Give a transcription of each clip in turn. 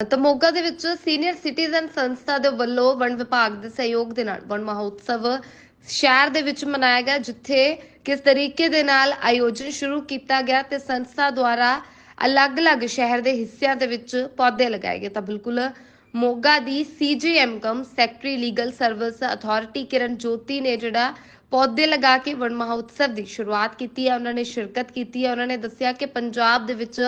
ਤਾਂ ਮੋਗਾ ਦੇ ਵਿੱਚ ਸੀਨੀਅਰ ਸਿਟੀਜ਼ਨ ਸੰਸਥਾ ਦੇ ਵੱਲੋਂ ਵਣ ਵਿਭਾਗ ਦੇ ਸਹਿਯੋਗ ਦੇ ਨਾਲ ਵਣ ਮਹੋਤਸਵ ਸ਼ਹਿਰ ਦੇ ਵਿੱਚ ਮਨਾਇਆ ਗਿਆ, ਜਿੱਥੇ ਕਿਸ ਤਰੀਕੇ ਦੇ ਨਾਲ ਆਯੋਜਨ ਸ਼ੁਰੂ ਕੀਤਾ ਗਿਆ ਤੇ ਸੰਸਥਾ ਦੁਆਰਾ ਅਲੱਗ-ਅਲੱਗ ਸ਼ਹਿਰ ਦੇ ਹਿੱਸਿਆਂ ਦੇ ਵਿੱਚ ਪੌਦੇ ਲਗਾਏ ਗਏ। ਤਾਂ ਬਿਲਕੁਲ ਮੋਗਾ ਦੀ CJM cum secretary legal service authority Kiran Jyoti ਨੇ ਜਿਹੜਾ ਪੌਦੇ ਲਗਾ ਕੇ ਵਣ ਮਹੋਤਸਵ ਦੀ ਸ਼ੁਰੂਆਤ ਕੀਤੀ ਹੈ, ਉਹਨਾਂ ਨੇ ਸ਼ਿਰਕਤ ਕੀਤੀ ਹੈ, ਉਹਨਾਂ ਨੇ ਦੱਸਿਆ ਕਿ ਪੰਜਾਬ ਦੇ ਵਿੱਚ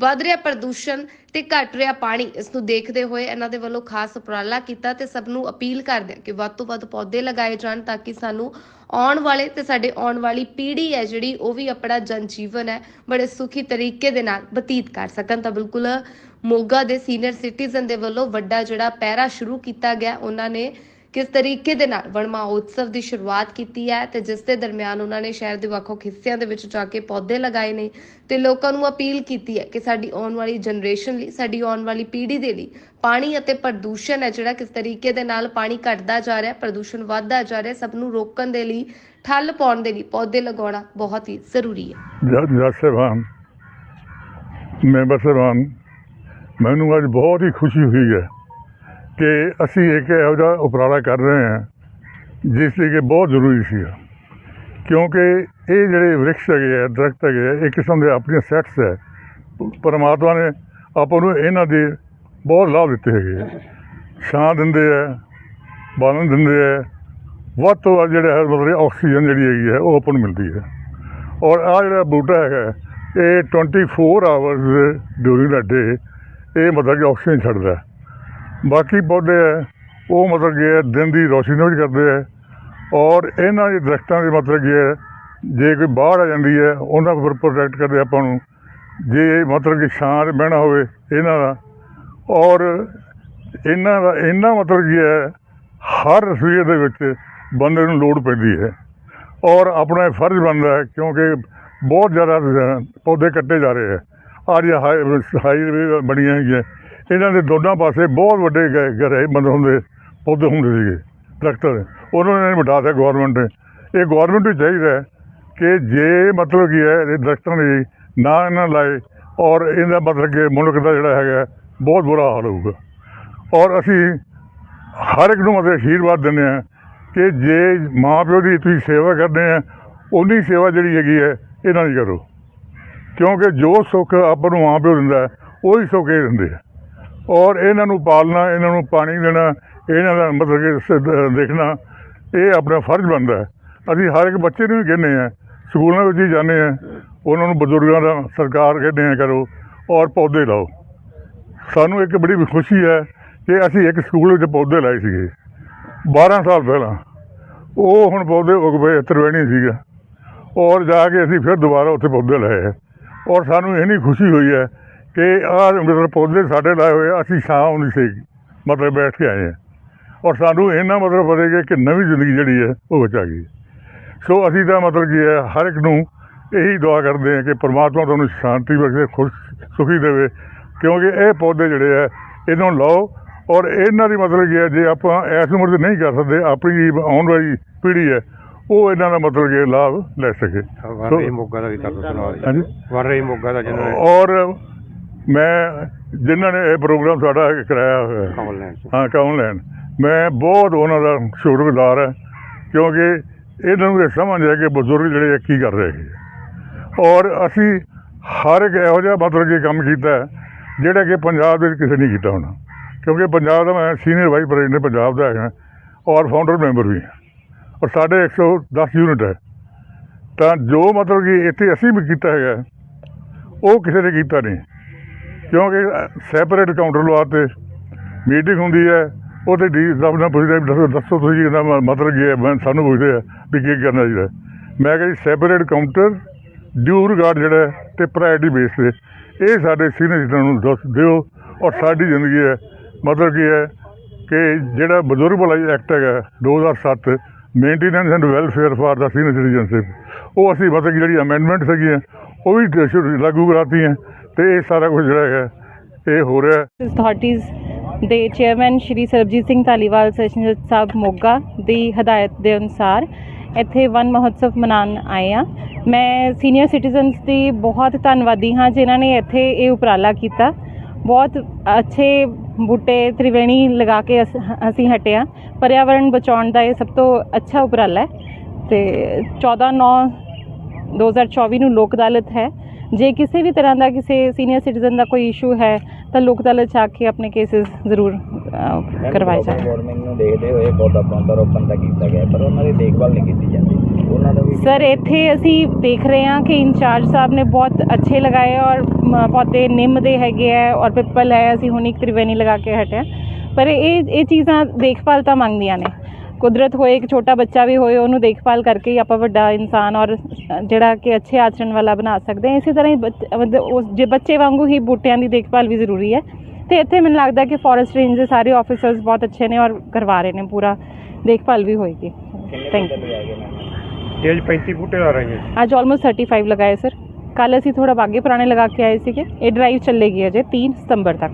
ਵਧ ਰਿਹਾ ਪ੍ਰਦੂਸ਼ਣ ਤੇ ਘਟ ਰਿਹਾ ਪਾਣੀ। ਇਸ ਨੂੰ ਦੇਖਦੇ ਹੋਏ ਇਹਨਾਂ ਦੇ ਵੱਲੋਂ ਖਾਸ ਉਪਰਾਲਾ ਕੀਤਾ ਤੇ ਸਭ ਨੂੰ ਅਪੀਲ ਕਰਦੇ ਕਿ ਵੱਧ ਤੋਂ ਵੱਧ ਪੌਦੇ ਲਗਾਏ ਜਾਣ ਤਾਂ ਕਿ ਸਾਨੂੰ ਆਉਣ ਵਾਲੇ ਤੇ ਸਾਡੇ ਆਉਣ ਵਾਲੀ ਪੀੜ੍ਹੀ ਹੈ ਜਿਹੜੀ ਉਹ ਵੀ ਆਪਣਾ ਜਨ ਜੀਵਨ ਹੈ ਬੜੇ ਸੁਖੀ ਤਰੀਕੇ ਦੇ ਨਾਲ ਬਤੀਤ ਕਰ ਸਕਣ। ਤਾਂ ਬਿਲਕੁਲ ਮੋਗਾ ਦੇ ਸੀਨੀਅਰ ਸਿਟੀਜ਼ਨ ਦੇ ਵੱਲੋਂ ਵੱਡਾ ਜਿਹੜਾ ਪਹਿਰਾ ਸ਼ੁਰੂ ਕੀਤਾ ਗਿਆ, ਉਹਨਾਂ ਨੇ ਕਿਸ ਤਰੀਕੇ ਦੇ ਨਾਲ ਵਣ ਉਤਸਵ ਦੀ ਸ਼ੁਰੂਆਤ ਕੀਤੀ ਹੈ ਤੇ ਜਿਸ ਦੇ ਦਰਮਿਆਨ ਉਹਨਾਂ ਨੇ ਸ਼ਹਿਰ ਦੇ ਵੱਖ-ਵੱਖ ਹਿੱਸਿਆਂ ਦੇ ਵਿੱਚ ਜਾ ਕੇ ਪੌਦੇ ਲਗਾਏ ਨੇ ਤੇ ਲੋਕਾਂ ਨੂੰ ਅਪੀਲ ਕੀਤੀ ਹੈ ਕਿ ਸਾਡੀ ਆਉਣ ਵਾਲੀ ਜਨਰੇਸ਼ਨ ਲਈ, ਸਾਡੀ ਆਉਣ ਵਾਲੀ ਪੀੜ੍ਹੀ ਦੇ ਲਈ ਪਾਣੀ ਅਤੇ ਪ੍ਰਦੂਸ਼ਣ ਹੈ ਜਿਹੜਾ ਕਿਸ ਤਰੀਕੇ ਦੇ ਨਾਲ ਪਾਣੀ ਘਟਦਾ ਜਾ ਰਿਹਾ, ਪ੍ਰਦੂਸ਼ਣ ਵੱਧਦਾ ਜਾ ਰਿਹਾ, ਸਭ ਨੂੰ ਰੋਕਣ ਦੇ ਲਈ, ਠੱਲ ਪਾਉਣ ਦੇ ਲਈ ਪੌਦੇ ਲਗਾਉਣਾ ਬਹੁਤ ਹੀ ਜ਼ਰੂਰੀ ਹੈ। ਜੱਜ ਸਾਹਿਬਾਨ ਮੈਂਬਰ ਸਾਹਿਬਾਨ ਮੈਨੂੰ ਅੱਜ ਬਹੁਤ ਹੀ ਖੁਸ਼ੀ ਹੋਈ ਹੈ। ਕਿ ਅਸੀਂ ਇੱਕ ਇਹੋ ਜਿਹਾ ਉਪਰਾਲਾ ਕਰ ਰਹੇ ਹਾਂ, ਜਿਸ ਲਈ ਕਿ ਬਹੁਤ ਜ਼ਰੂਰੀ ਸੀ ਕਿਉਂਕਿ ਇਹ ਜਿਹੜੇ ਵ੍ਰਿਕਸ਼ ਹੈਗੇ ਆ, ਦਰਖਤ ਹੈਗੇ ਆ, ਇਹ ਕਿਸਮ ਦੇ ਆਪਣੀਆਂ ਸੈਟਸ ਹੈ। ਪਰਮਾਤਮਾ ਨੇ ਆਪਾਂ ਨੂੰ ਇਹਨਾਂ ਦੇ ਬਹੁਤ ਲਾਭ ਦਿੱਤੇ ਹੈਗੇ ਆ। ਛਾਂ ਦਿੰਦੇ ਆ, ਬਾਲਣ ਦਿੰਦੇ ਆ। ਵੱਧ ਤੋਂ ਵੱਧ ਜਿਹੜਾ ਹੈ, ਮਤਲਬ ਆਕਸੀਜਨ ਜਿਹੜੀ ਹੈਗੀ ਹੈ, ਉਹ ਆਪਾਂ ਨੂੰ ਮਿਲਦੀ ਹੈ। ਔਰ ਆ ਜਿਹੜਾ ਬੂਟਾ ਹੈਗਾ, ਇਹ 24 ਆਵਰਸ ਡਿਊਰਿੰਗ ਦਾ ਡੇ ਇਹ ਮਤਲਬ ਕਿ ਆਕਸੀਜਨ ਛੱਡਦਾ ਬਾਕੀ ਪੌਦੇ ਹੈ ਉਹ ਮਤਲਬ ਕੀ ਹੈ ਦਿਨ ਦੀ ਰੋਸ਼ਨੀ ਨੂੰ ਵੀ ਕਰਦੇ ਹੈ ਔਰ ਇਹਨਾਂ ਦੇ ਦਰਖਤਾਂ ਦੇ ਮਤਲਬ ਕੀ ਹੈ ਜੇ ਕੋਈ ਬਾੜ ਆ ਜਾਂਦੀ ਹੈ, ਉਹਨਾਂ ਉੱਪਰ ਪ੍ਰੋਟੈਕਟ ਕਰਦੇ ਆਪਾਂ ਨੂੰ। ਜੇ ਮਤਲਬ ਕਿ ਛਾਂ 'ਚ ਬਹਿਣਾ ਹੋਵੇ ਇਹਨਾਂ ਦਾ। ਔਰ ਇਹਨਾਂ ਦਾ, ਇਹਨਾਂ ਮਤਲਬ ਕੀ ਹੈ ਹਰ ਰਸੋਈ ਦੇ ਵਿੱਚ ਬੰਦੇ ਨੂੰ ਲੋੜ ਪੈਂਦੀ ਹੈ। ਔਰ ਆਪਣਾ ਇਹ ਫਰਜ਼ ਬਣਦਾ ਹੈ, ਕਿਉਂਕਿ ਬਹੁਤ ਜ਼ਿਆਦਾ ਪੌਦੇ ਕੱਟੇ ਜਾ ਰਹੇ ਹੈ। ਅੱਜ ਹਾਈਵੇ ਬਣੀਆਂ ਹੈਗੀਆਂ ਇਹਨਾਂ ਦੇ ਦੋਨਾਂ ਪਾਸੇ ਬਹੁਤ ਵੱਡੇ ਗ- ਗਹਿਰੇ ਬੰਦ ਹੁੰਦੇ ਪੌਦੇ ਹੁੰਦੇ ਸੀਗੇ ਦਰਖਤਾਂ। ਦੇ ਉਹਨਾਂ ਨੇ ਮਿਟਾਤਾ ਗਵਰਨਮੈਂਟ ਨੇ। ਇਹ ਗਵਰਨਮੈਂਟ ਨੂੰ ਚਾਹੀਦਾ ਕਿ ਜੇ ਮਤਲਬ ਕੀ ਹੈ ਇਹ ਦਰਖਤਾਂ ਦੀ ਨਾ ਇਹਨਾਂ ਲਾਏ ਔਰ ਇਹਦਾ ਮਤਲਬ ਕਿ ਮੁਲਕ ਦਾ ਜਿਹੜਾ ਹੈਗਾ ਬਹੁਤ ਬੁਰਾ ਹਾਲ ਹੋਊਗਾ। ਔਰ ਅਸੀਂ ਹਰ ਇੱਕ ਨੂੰ ਮਤਲਬ ਆਸ਼ੀਰਵਾਦ ਦਿੰਦੇ ਹਾਂ ਕਿ ਜੇ ਮਾਂ ਪਿਓ ਦੀ ਤੁਸੀਂ ਸੇਵਾ ਕਰਦੇ ਆ ਉਨੀ ਸੇਵਾ ਜਿਹੜੀ ਹੈਗੀ ਹੈ ਇਹਨਾਂ ਦੀ ਕਰੋ। ਕਿਉਂਕਿ ਜੋ ਸੁੱਖ ਆਪਾਂ ਨੂੰ ਮਾਂ ਪਿਓ ਦਿੰਦਾ ਹੈ, ਉਹੀ ਸੁੱਖ ਇਹ ਦਿੰਦੇ ਆ। ਔਰ ਇਹਨਾਂ ਨੂੰ ਪਾਲਣਾ, ਇਹਨਾਂ ਨੂੰ ਪਾਣੀ ਦੇਣਾ, ਇਹਨਾਂ ਦਾ ਮਤਲਬ ਕਿ ਸ- ਦੇਖਣਾ, ਇਹ ਆਪਣਾ ਫਰਜ਼ ਬਣਦਾ ਹੈ। ਅਸੀਂ ਹਰ ਇੱਕ ਬੱਚੇ ਨੂੰ ਵੀ ਕਹਿੰਦੇ ਆ ਸਕੂਲਾਂ ਵਿੱਚ ਹੀ ਜਾਂਦੇ ਆ ਉਹਨਾਂ ਨੂੰ ਬਜ਼ੁਰਗਾਂ ਦਾ ਸਰਕਾਰ ਕਹਿੰਦੇ ਆ, ਕਰੋ ਔਰ ਪੌਦੇ ਲਾਓ। ਸਾਨੂੰ ਇੱਕ ਬੜੀ ਖੁਸ਼ੀ ਹੈ ਕਿ ਅਸੀਂ ਇੱਕ ਸਕੂਲ ਵਿੱਚ ਪੌਦੇ ਲਾਏ ਸੀਗੇ 12 ਸਾਲ ਪਹਿਲਾਂ। ਉਹ ਹੁਣ ਪੌਦੇ ਉਗ ਪਏ ਤ੍ਰਿਵੇਣੀ ਸੀਗਾ। ਔਰ ਜਾ ਕੇ ਅਸੀਂ ਫਿਰ ਦੁਬਾਰਾ ਉੱਥੇ ਪੌਦੇ ਲਾਏ ਹੈ। ਔਰ ਸਾਨੂੰ ਇੰਨੀ ਖੁਸ਼ੀ ਹੋਈ ਹੈ ਕਿ ਆਹ ਮਤਲਬ ਪੌਦੇ ਸਾਡੇ ਲਾਏ ਹੋਏ ਆ, ਅਸੀਂ ਛਾਂ ਆਉਂਦੀ ਸੀ ਮਤਲਬ ਬੈਠ ਕੇ ਆਏ ਹਾਂ ਔਰ ਸਾਨੂੰ ਇਹਨਾਂ ਮਤਲਬ ਪਤਾ ਗਿਆ ਕਿ ਨਵੀਂ ਜ਼ਿੰਦਗੀ ਜਿਹੜੀ ਹੈ ਉਹ ਆ ਗਈ ਸੋ ਅਸੀਂ ਤਾਂ ਮਤਲਬ ਕੀ ਹੈ ਹਰ ਇੱਕ ਨੂੰ ਇਹੀ ਦੁਆ ਕਰਦੇ ਹਾਂ ਕਿ ਪ੍ਰਮਾਤਮਾ ਤੁਹਾਨੂੰ ਸ਼ਾਂਤੀ ਬਖਸ਼ੇ ਖੁਸ਼ ਸੁਖੀ ਦੇਵੇ। ਕਿਉਂਕਿ ਇਹ ਪੌਦੇ ਜਿਹੜੇ ਆ ਇਹਨਾਂ ਨੂੰ ਲਾਓ। ਔਰ ਇਹਨਾਂ ਦੀ ਮਤਲਬ ਕੀ ਹੈ ਜੇ ਆਪਾਂ ਇਸ ਉਮਰ 'ਚ ਨਹੀਂ ਕਰ ਸਕਦੇ ਆਪਣੀ ਜਿਹੜੀ ਆਉਣ ਵਾਲੀ ਪੀੜ੍ਹੀ ਹੈ ਉਹ ਇਹਨਾਂ ਦਾ ਮਤਲਬ ਕਿ ਲਾਭ ਲੈ ਸਕੇ। ਵਰ ਰਹੀ ਮੋਗਾ ਦਾ ਵੀ ਕਰ ਦੋ ਸੁਣਾਓ। ਜੀ ਹਾਂਜੀ? ਵਰ ਰਹੀ ਮੋਗਾ ਦਾ ਜਿਹਨਾਂ ਨੇ ਔਰ ਮੈਂ ਜਿਨ੍ਹਾਂ ਨੇ ਇਹ ਪ੍ਰੋਗਰਾਮ ਸਾਡਾ ਕਰਾਇਆ ਹੋਇਆ। ਹੈ, ਕਮਲ ਲੈਣ ਹਾਂ ਕੌਣ ਲੈਣ? ਮੈਂ ਬਹੁਤ ਉਹਨਾਂ ਦਾ ਸ਼ੁਕਰਗੁਜ਼ਾਰ ਹਾਂ ਕਿਉਂਕਿ ਇਹਨਾਂ ਨੂੰ ਇਹ ਸਮਝ ਹੈ ਕਿ ਬਜ਼ੁਰਗ ਜਿਹੜੇ ਆ ਕੀ ਕਰ ਰਹੇ ਹੈ ਔਰ ਅਸੀਂ ਹਰ ਇੱਕ ਇਹੋ ਜਿਹਾ ਮਤਲਬ ਕਿ ਕੰਮ ਕੀਤਾ ਹੈ, ਜਿਹੜਾ ਕਿ ਪੰਜਾਬ ਦੇ ਵਿੱਚ ਕਿਸੇ ਨੇ ਕੀਤਾ ਹੋਣਾ। ਕਿਉਂਕਿ ਪੰਜਾਬ ਦਾ ਮੈਂ ਸੀਨੀਅਰ ਵਾਈਸ ਪ੍ਰੈਜ਼ੀਡੈਂਟ ਪੰਜਾਬ ਦਾ ਹੈਗਾ ਔਰ ਫਾਊਂਡਰ ਮੈਂਬਰ ਵੀ ਹਾਂ। ਔਰ ਸਾਡੇ 110 ਯੂਨਿਟ ਹੈ। ਤਾਂ ਜੋ ਮਤਲਬ ਕਿ ਇੱਥੇ ਅਸੀਂ ਵੀ ਕੀਤਾ ਹੈਗਾ ਉਹ ਕਿਸੇ ਨੇ ਕੀਤਾ ਨਹੀਂ। ਕਿਉਂਕਿ ਸੈਪਰੇਟ ਕਾਊਂਟਰ ਲਵਾਤੇ ਮੀਟਿੰਗ ਹੁੰਦੀ ਹੈ ਉਹਦੇ ਡੀ ਸਾਹਿਬ ਨਾਲ ਪੁੱਛਦੇ ਵੀ ਦੱਸੋ ਦੱਸੋ ਤੁਸੀਂ ਇਹਦਾ ਮਤਲਬ ਕੀ ਹੈ? ਮੈਂ ਸਾਨੂੰ ਪੁੱਛਦੇ ਆ ਵੀ ਕੀ ਕਰਨਾ ਚਾਹੀਦਾ। ਮੈਂ ਕਿਹਾ ਜੀ ਸੈਪਰੇਟ ਕਾਊਂਟਰ ਡਿਊ ਰਿਗਾਰਡ ਜਿਹੜਾ ਹੈ ਤੇ ਪ੍ਰਾਇਰਟੀ ਬੇਸ ਤੇ। ਇਹ ਸਾਡੇ ਸੀਨੀਅਰ ਸਿਟੀਜ਼ਨ ਨੂੰ ਦੱਸ ਦਿਓ ਔਰ ਸਾਡੀ ਜ਼ਿੰਦਗੀ ਹੈ। ਮਤਲਬ ਕੀ ਹੈ ਕਿ ਜਿਹੜਾ ਬਜ਼ੁਰਗ ਭਲਾਈ ਐਕਟ ਹੈਗਾ 2007 maintenance and welfare for the senior citizenship ਉਹ ਅਸੀਂ ਮਤਲਬ ਕਿ ਜਿਹੜੀ ਅਮੈਂਡਮੈਂਟਸ ਹੈਗੀਆਂ, ਉਹ ਵੀ ਟ- ਸ਼ੁਰੂ- ਲਾਗੂ ਕਰਾਤੀਆਂ। ਤੇ ਇਹ ਸਾਰਾ ਕੁਝ ਜਿਹੜਾ ਹੈਗਾ, ਇਹ ਹੋ ਰਿਹਾ। ਅਥਾਰਟੀਜ਼ ਦੇ ਚੇਅਰਮੈਨ ਸ਼੍ਰੀ ਸਰਬਜੀਤ ਸਿੰਘ ਧਾਲੀਵਾਲ ਸੈਸ਼ਨ ਸਾਹਿਬ ਮੋਗਾ ਦੀ ਹਦਾਇਤ ਦੇ ਅਨੁਸਾਰ ਇੱਥੇ ਵਨ ਮਹੋਤਸਵ ਮਨਾਉਣ ਆਏ ਆ ਮੈਂ ਸੀਨੀਅਰ ਸਿਟੀਜ਼ਨਸ ਦੀ ਬਹੁਤ ਧੰਨਵਾਦੀ ਹਾਂ ਜਿਨ੍ਹਾਂ ਨੇ ਇੱਥੇ ਇਹ ਉਪਰਾਲਾ ਕੀਤਾ। ਬਹੁਤ ਅੱਛੇ ਬੂਟੇ ਤ੍ਰਿਵੇਣੀ ਲਗਾ ਕੇ ਅਸ- ਅਸੀਂ ਹਟੇ ਹਾਂ। ਪਰਿਆਵਰਣ ਬਚਾਉਣ ਦਾ ਇਹ ਸਭ ਤੋਂ ਅੱਛਾ ਉਪਰਾਲਾ ਹੈ। ਤੇ 14 9 2024 ਨੂੰ ਲੋਕ ਅਦਾਲਤ ਹੈ। ਜੇ ਕਿਸੇ ਵੀ ਤਰ੍ਹਾਂ ਦਾ ਕਿਸੇ ਸੀਨੀਅਰ ਸਿਟੀਜ਼ਨ ਦਾ ਕੋਈ ਇਸ਼ੂ ਹੈ ਤਾਂ ਲੋਕ ਅਦਾਲਤ 'ਚ ਆ ਕੇ ਆਪਣੇ ਕੇਸਿਸ ਜ਼ਰੂਰ ਕਰਵਾਏ ਜਾਣ। ਵਾਰਮਿੰਗ ਨੂੰ ਦੇਖਦੇ ਹੋਏ ਪੌਦਾ ਪੌਦਾ ਰੋਪਣ ਦਾ ਕੀਤਾ ਗਿਆ ਪਰ ਉਹਨਾਂ ਦੀ ਦੇਖਭਾਲ ਨਹੀਂ ਕੀਤੀ ਜਾਂਦੀ। ਉਹਨਾਂ ਦਾ ਵੀ ਸਰ ਇੱਥੇ ਅਸੀਂ ਦੇਖ ਰਹੇ ਹਾਂ ਕਿ ਇੰਚਾਰਜ ਸਾਹਿਬ ਨੇ ਬਹੁਤ ਅੱਛੇ ਲਗਾਏ ਔਰ ਪੌਦੇ ਨਿੰਮ ਦੇ ਹੈਗੇ ਹੈ ਔਰ ਪਿੱਪਲ ਹੈ ਅਸੀਂ ਹੁਣ ਇੱਕ ਤ੍ਰਿਵੇਣੀ ਲਗਾ ਕੇ ਹਟਿਆ ਪਰ ਇਹ ਇਹ ਚੀਜ਼ਾਂ ਦੇਖਭਾਲ ਤਾਂ ਮੰਗਦੀਆਂ ਨੇ। ਕੁਦਰਤ ਹੋਏ ਇੱਕ ਛੋਟਾ ਬੱਚਾ ਵੀ ਹੋਏ ਉਹਨੂੰ ਦੇਖਭਾਲ ਕਰਕੇ ਹੀ ਆਪਾਂ ਵੱਡਾ ਇਨਸਾਨ ਔਰ ਜਿਹੜਾ ਕਿ ਅੱਛੇ ਆਚਰਣ ਵਾਲਾ ਬਣਾ ਸਕਦੇ ਹਾਂ। ਇਸੇ ਤਰ੍ਹਾਂ ਹੀ ਬੱਚ- ਮਤਲਬ ਉਸ ਜੇ ਬੱਚੇ ਵਾਂਗੂ ਹੀ ਬੂਟਿਆਂ ਦੀ ਦੇਖਭਾਲ ਵੀ ਜ਼ਰੂਰੀ ਹੈ। ਤੇ ਇੱਥੇ ਮੈਨੂੰ ਲੱਗਦਾ ਕਿ ਫੋਰੈਸਟ ਰੇਂਜ ਦੇ ਸਾਰੇ ਆਫੀਸਰਸ ਬਹੁਤ ਅੱਛੇ ਨੇ ਔਰ ਕਰਵਾ ਰਹੇ ਨੇ ਪੂਰਾ ਦੇਖਭਾਲ ਵੀ ਹੋਏਗੀ। ਥੈਂਕ ਯੂ ਇਹ ਅੱਜ 35 ਬੂਟੇ ਲਾ ਰਹੇ ਹਾਂ ਅੱਜ ਆਲਮੋਸਟ 35 ਲਗਾਏ ਸਰ ਕੱਲ ਅਸੀਂ ਥੋੜਾ ਬਾਗੇ ਪੁਰਾਣੇ ਲਗਾ ਕੇ ਆਏ ਸੀਗੇ। ਇਹ ਡਰਾਈਵ ਚੱਲੇਗੀ ਅਜੇ 3 ਸਤੰਬਰ ਤੱਕ।